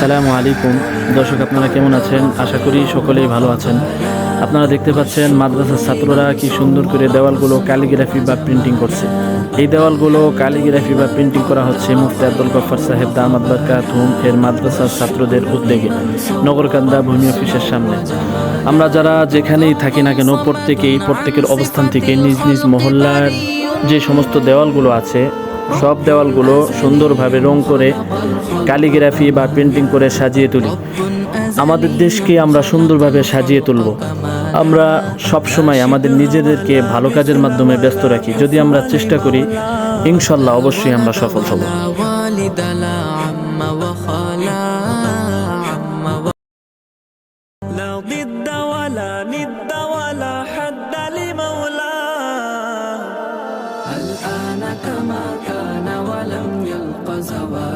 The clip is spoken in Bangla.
সালামু আলাইকুম। দর্শক, আপনারা কেমন আছেন? আশা করি সকলেই ভালো আছেন। আপনারা দেখতে পাচ্ছেন মাদ্রাসার ছাত্ররা কি সুন্দর করে দেওয়ালগুলো ক্যালিগ্রাফি বা প্রিন্টিং করছে। এই দেওয়ালগুলো ক্যালিগ্রাফি বা প্রিন্টিং করা হচ্ছে মুফতি আব্দুল গফর সাহেব দামাদ বারকাত হুম এর মাদ্রাসার ছাত্রদের উদ্যোগে নগরকান্দা ভূমি অফিসের সামনে। আমরা যারা যেখানেই থাকি না কেন, প্রত্যেকেই প্রত্যেকের অবস্থান থেকে নিজ নিজ মহল্লার যে সমস্ত দেওয়ালগুলো আছে সব দেওয়ালগুলো সুন্দরভাবে রং করে ক্যালিগ্রাফি বা পেন্টিং করে সাজিয়ে তুলি। আমাদের দেশকে আমরা সুন্দরভাবে সাজিয়ে তুলব। আমরা সব সময় আমাদের নিজেদেরকে ভালো কাজের মাধ্যমে ব্যস্ত রাখি। যদি আমরা চেষ্টা করি, ইনশাল্লাহ অবশ্যই আমরা সফল হব। كان كما كان ولم يلق زوالا